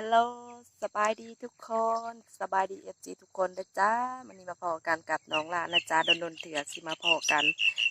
ฮัลโหลสบายดีทุกคนสบายดีเอฟจีทุกคนนะจ้ามันนี้มาพอกันกับน้องหลานนะจ้าโดนโดนเถื่อสิมาพอกัน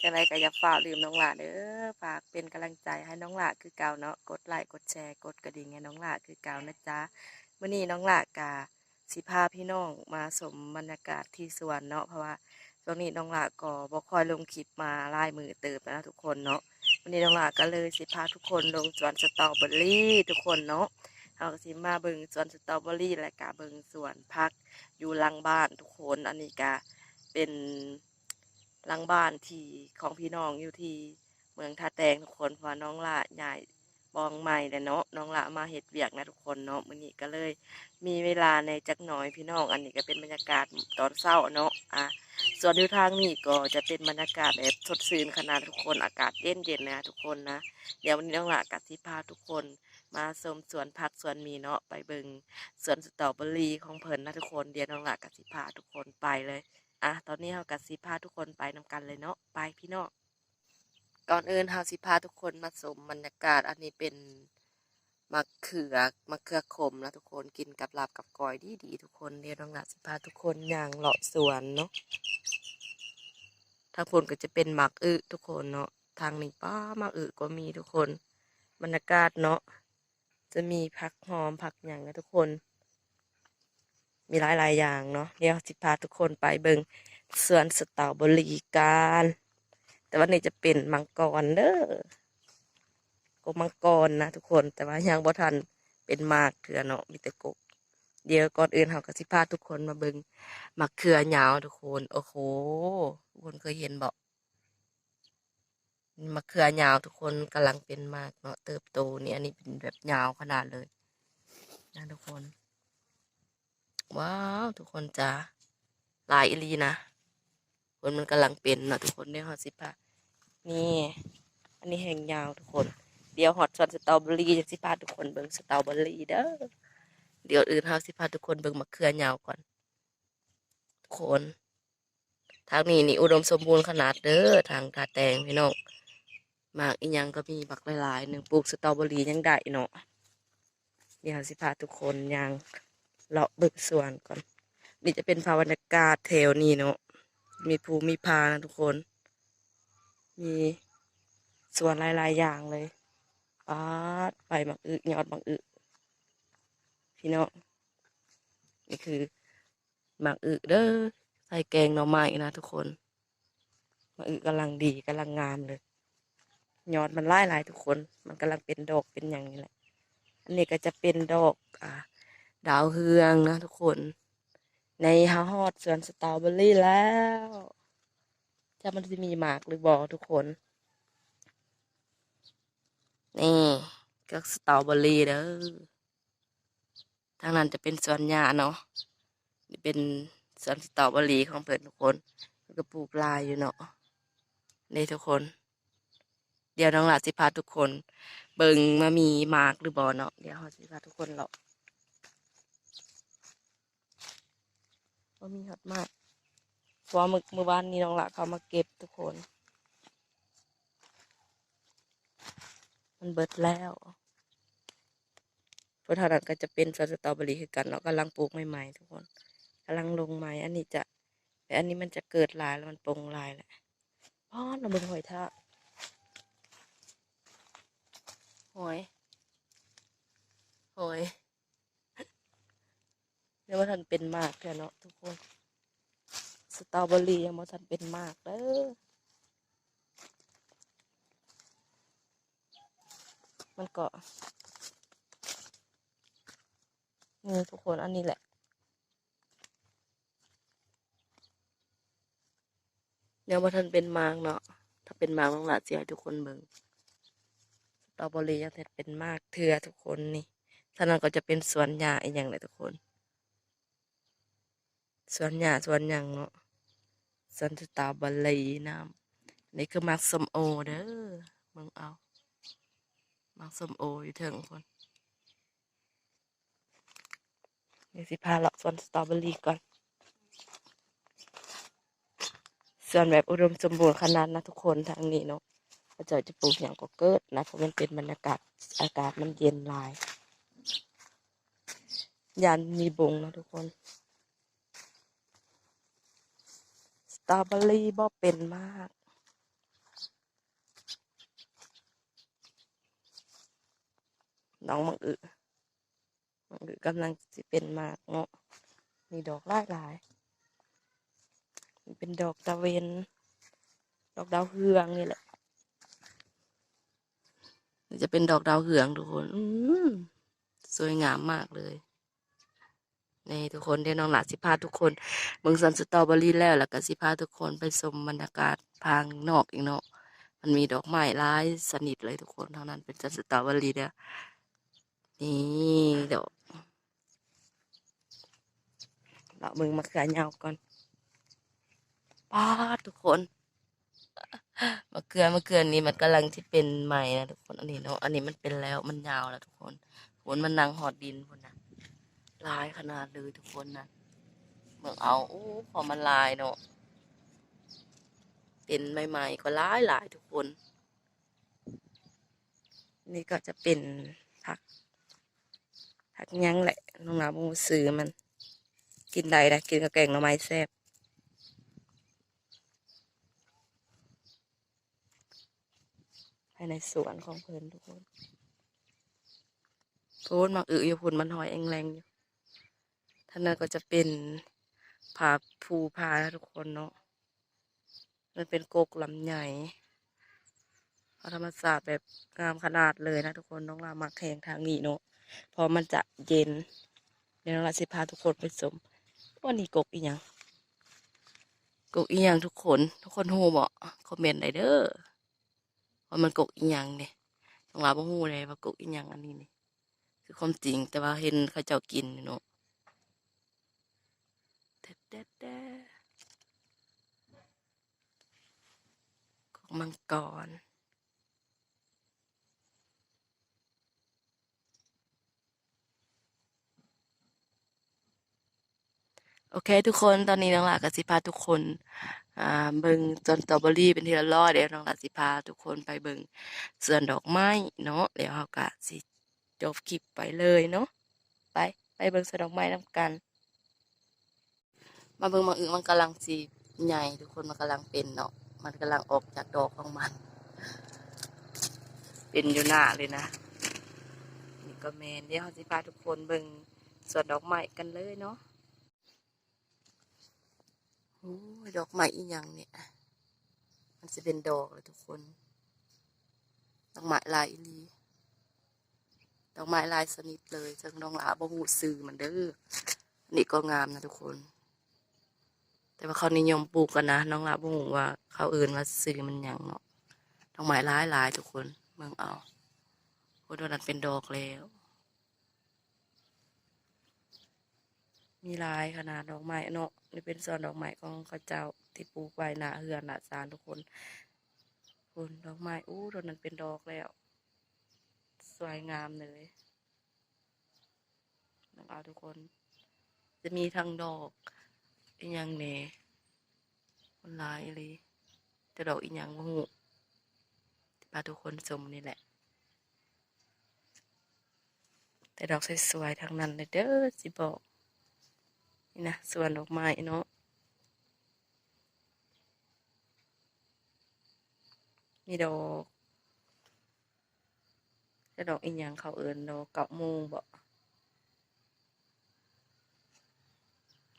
จังไรก็อย่าฝ่าลืมน้องหลานเด้อฝากเป็นกำลังใจให้น้องหลานคือเก่าเนาะกดไลค์กดแชร์กดกระดิ่งให้น้องหลานคือเก่านะจ้ามื่อนี้น้องหลานกาสิพาพี่น้องมาสมบรรยากาศที่สวนเนาะเพราะว่าช่วงนี้น้องหลานก็บ่คอยลงคลิปมาไล่มือเติบแล้วนะทุกคนเนาะวันนี้น้องหลานก็เลยสิพาทุกคนลงสวนสตรอเบอรี่ทุกคนเนาะ เราก็สิมาเบิงสวนสตรอเบอรี่และกะเบิงสวนพักอยู่ลังบ้านทุกคนอันนี้ก็เป็นลังบ้านที่ของพี่น้องอยู่ที่เมืองท่าแตงทุกคนเพราะน้องละใหญ่บองใหม่เนาะน้องละมาเฮ็ดเวียกนะทุกคนเนาะมื้อนี้ก็เลย มีเวลาในจักหน่อยพี่น้องอันนี้ก็เป็นบรรยากาศตอนเช้าเนาะอะส่วนอยู่ทางนี้ก็จะเป็นบรรยากาศแบบสดชื่นขนาดทุกคนอากาศเย็นเย็นๆนะทุกคนนะเดี๋ยววันนี้น้องละกับสิพาทุกคน มาชมสวนผักสวนมีเนาะไปเบิงสวนสตรอเบอรี่ของเพิ่นนะทุกคนเดียน้องหลักกับสิพาทุกคนไปเลยอะตอนนี้เรากับสิพาทุกคนไปนำกันเลยเนาะไปพี่น้องก่อนอื่นเราสิพาทุกคนมาชมบรรยากาศอันนี้เป็นมะเขือมะเขือขมนะทุกคนกินกับลาบกับกอยดีดีๆทุกคนเดียน้องหลักสิพาทุกคนย่างเลาะสวนเนาะทางพนก็จะเป็นหมักอึทุกคนเนาะทางนี้ป้าหมักอึก็มีทุกคนบรรยากาศเนาะ จะมีผักหอมผักอย่างนะทุกคน มีหลายหลายอย่างเนาะเดี๋ยวสิพาทุกคนไปเบิงสวนสตรอเบอรี่กัน แต่วันนี้จะเป็นมังกรเด้อกบมังกรนะทุกคนแต่ว่ายังบ่ทันเป็นมากเถื่อเนาะมีแต่กบเดี๋ยวก่อนอื่นเราก็สิพาทุกคนมาเบิงมะเขือยาวทุกคน โอ้โหทุกคนเคยเห็นบอก มะเขือยาวทุกคนกำลังเป็นมากเนาะเติบโตเนี่ยอันนี้เป็นแบบยาวขนาดเลยนะทุกคน ว้าวทุกคนจ้าลายอีหลีนะคนมันกำลังเป็นเนาะทุกคนเนี่ยฮอตสิพานี่ อันนี้แห่งยาวทุกคน เดี๋ยวฮอตสวนสตรอเบอรี่จะสิพาทุกคนเบิ่งสตรอเบอรี่เด้อเดี๋ยวอื่นเฮาสิพาทุกคนเบิ่งมะเขือยาวก่อนทุกคนทางนี้นี่อุดมสมบูรณ์ขนาดเด้อทางตาแตงพี่น้อง หมากอีหยังก็มีบักหลายๆหนึ่งปลูกสตรอเบอรี่ยังได้เนาะเดี๋ยวสิพาทุกคนยังเลาะบิกสวนก่อน นี่จะเป็นภาพบรรยากาศแถวนี้เนาะมีภูมีพานะทุกคน มีสวนหลายๆอย่างเลยปาดไปบักอึยอดบักอึพี่น้องนี่คือหมากอึเด้อใส่แกงหน่อไม้นะทุกคนหมากอึกำลังดีกำลังงามเลย ยอดมันไล่หลายทุกคน มันกำลังเป็นดอกเป็นอย่างนี้แหละ อันนี้ก็จะเป็นดอกอ่าดาวเฮืองนะทุกคน ในฮาฮอดสวนสตรอเบอรี่แล้วจะมันจะมีหมากหรือบอทุกคน นี่ก็สตรอเบอรี่เด้อทางนั้นจะเป็นสวนหญ้าเนาะนี่เป็นสวนสตรอเบอรี่ของเพื่อนทุกคน ก็ปลูกลายอยู่เนาะนี่ทุกคน เดี๋ยวน้องหลาสิพาทุกคน เบิงมามีมาร์กหรือบอเนาะเดี๋ยวเราสิพาทุกคนเลาะว่ามีฮอตมากเพราะว่ามื่อเมื่อวานนี้น้องหละเขามาเก็บทุกคน มันเบิดแล้วพราะเท่านันก็จะเป็นสตรอเบอรี่คือกันเนาะกำลังปลูกใหม่ๆทุกคนกำลังลงไม้อันนี้จะแต่อันนี้มันจะเกิดลายแล้วมันปลงลายแหละพ่อเราเบิ่งหอยทาก หอยหอยเดี๋ยวว่าทันเป็นมากเถอะเนาะทุกคน สตรอเบอรี่ยังว่าทันเป็นมากเด้อมันก็นี่ทุกคนอันนี้แหละเดี๋ยว่าทันเป็นมากเนาะถ้าเป็นมากต้องละเสียทุกคนเบิ่ง รอเบอรี่ยังเป็นมากเทือทุกคนนี่ท่านั้นก็จะเป็นสวนหญ้าอีกอย่างเลยทุกคน สวนหญ้าสวนหยังเนาะสวนสตรอเบอรี่น้ำนี่คือมักสมโอเด้อมึงเอา มักสมโออยู่เถิงคนนี่สิพาเลาะสวนสตรอเบอรี่ก่อนส่วนแบบอุดมสมบูรณ์ขนาดนะทุกคนทางนี้เนาะ เจ้าจะปลูกอย่างก็เกิดนะเพราะมันเป็นบรรยากาศอากาศมันเย็นลายยันมีบงนะทุกคนสตรอเบอรี่บ่เป็นมากน้องมังอึมังอึกำลังสิเป็นมากเนาะมีดอกหลายหลายเป็นดอกตะเวน ดอกดาวเฮืองนี่แหละ จะเป็นดอกดาวเฮืองทุกคนสวยงามมากเลยนี่ทุกคนเดี๋ยวน้องหลาสิพาทุกคนเมืองสันสตอเบอรี่แล้วแล้วก็สิพาทุกคนไปชมบรรยากาศทางนอกอีกเนาะมันมีดอกไม้หลายสนิทเลยทุกคนเท่านั้นเป็นสันสตอเบอรี่เด้อนี่ดอกเราเมืองมะเขือยาวก่อนป้าทุกคน มะเขือมะเขือนี้มันกำลังที่เป็นใหม่นะทุกคน อันนี้เนาะ อันนี้มันเป็นแล้ว มันยาวแล้วทุกคนฝนมันนางหอดดินพุ่นนะลายขนาดเลยทุกคนนะเมืองเอาโอ้พอมันลายเนาะ เป็นใหม่ๆก็ลายหลายทุกคน นี่ก็จะเป็นผัก ผักยั้งแหละน้องนาบูซื้อมัน กินได้นะกินกับแกงหน่อไม้แซ่บายในสวนของเพิ่นทุกคนโพนมักอึอยู่พุ่นมันหอยแองแรงอยู่ท่านนั้นก็จะเป็นผาภูพาทุกคนเนาะมันเป็นโกกลำใหญ่ธรรมศาสตร์แบบงามขนาดเลยนะทุกคนน้องลามาแข่งทางนี้เนาะพราะมันจะเย็นเดี๋ยวน้องลาสิพาทุกคนไปชมว่านี่กกอีหยังกกอีหยังทุกคน ทุกคนโฮู้บ่คอมเมนต์ได้เด้อ ว่ามันกกอีหยังเนี่ยน้องลาบ่ฮู้เลยว่ากกอีหยังอันนี้นี่คือความจริงแต่ว่าเห็นเขาเจ้ากินเนาะเด็ดเด็ดเด็ดของมังกรโอเค ทุกคนตอนนี้น้องหลากับสิพาทุกคน อ่าเบิงจนสตรอเบอรี่เป็นทีละร้อยเดี๋ยวน้องหลาสิพาทุกคนไปเบิงสวนดอกไม้เนาะเดี๋ยวเราก็สิจบคลิปไปเลยเนาะไปไปเบิงสวนดอกไม้นำกัน มาเบิงมังอึมันกำลังสีใหญ่ทุกคนมันกำลังเป็นเนาะมันกำลังออกจากดอกของมัน เป็นอยู่หน้าเลยนะนี่ก็แมนเดี๋ยวเราสิพาทุกคนเบิงสวนดอกไม้กันเลยเนาะ โอ้ดอกไม้อีหยังเนี่ย มันจะเป็นดอกเลยทุกคน ดอกไม้ลายอีลีดอกไม้ลายสนิทเลยจังน้องหลาบ่หูซื้อมันเด้ออันนี่ก็งามนะทุกคน แต่ว่าเขานิยมปลูกกันนะน้องละบุ้งว่า เขาอื่นว่าซื้อมันหยังเนาะดอกไม้ลายลายทุกคน เมืองเอาโอ้โดนันเป็นดอกแล้ว มีลายขนาดดอกไม้เนาะนี่เป็นส่วนดอกไม้ของเขาเจ้าที่ปลูกไว้หนาเฮือนหนาศาลทุกคนคนดอกไม้อู้โดนันเป็นดอกแล้ว สวยงามเลยน้องเอาทุกคน จะมีทั้งดอกอีหยังเน่คนร้ายเลยแต่ดอกอีหยังบ่ฮู้พาทุกคนชมนี่แหละแต่ดอกสวยๆทั้งนั้นเลยเด้อสิบอก นี่นะสวนดอกไม้เนาะมีดอกแต่ดอกอีหยังเขาเอิ้นดอกเกาะมูบ่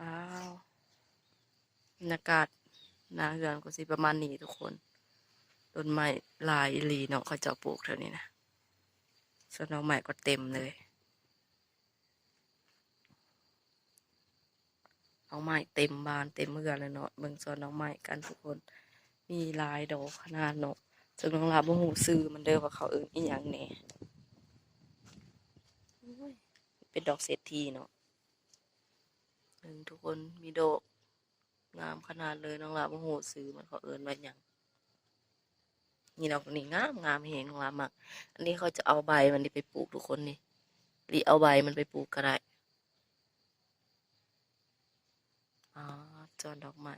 ว้าวบรรยากาศหนาเฮือนก็สิประมาณนี้ทุกคนต้นไม้ลายลีเนาะเขาเจะปลูกเท่านี้นะส่วนดอกไม้ก็เต็มเลย ดอกไม้เต็มบานเต็มเฮือเลยเนาะเบิ่งสวนดอกไม้กันทุกคนมีลายดอกขนาดเนาะซึ่งน้องลาบ่ฮู้ชื่อมันเด้อว่าเขาเอิ้นอีหยังแหน่เป็นดอกเศรษฐีเนาะหนึ่งทุกคนมีดอกงามขนาดเลยน้องลาโมโหซื้อมันเขาเอิญว่าอย่างนี่ดอกนี่งามงามเห็นน้องลามักอันนี้เขาจะเอาใบมันนี่ไปปลูกทุกคนนี่หรีเอาใบมันไปปลูกก็ได้ ออจวนดอกไม้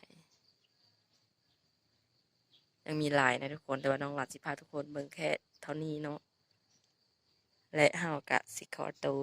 ยังมีลายนะทุกคน แต่ว่าน้องหลัดสิพาทุกคนเบิ่งแค่เท่านี้เนาะ และเฮากะสิคอตู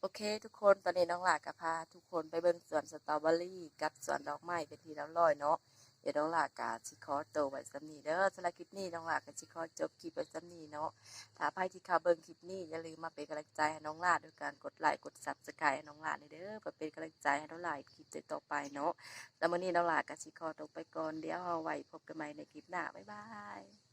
โอเค ทุกคนตอนนี้น้องหลากกับพา ทุกคนไปเบิ่งสวนสตรอเบอรี่ กับสวนดอกไม้เป็นที่แล้วร้อยเนาะ เดี๋ยวน้องหลากก็สิคอโตไว้สำนีเด้อสำหรับคลิปนี้น้องหลากก็สิคอจบคลิปไว้สำนีเนาะถ้าใครที่เข้าเบิ่งคลิปนี้อย่าลืมมาเป็นกำลังใจให้น้องหลาด้วยการกดไลค์กดซับสไครต์น้องหลาเด้อเพื่อเป็นกำลังใจให้น้องหลาคลิปต่อไปเนาะแล้วมื้อนี้น้องหลากก็สิคอตกไปก่อนเดี๋ยวเอาไว้พบกันใหม่ในคลิปหน้าบ๊ายบาย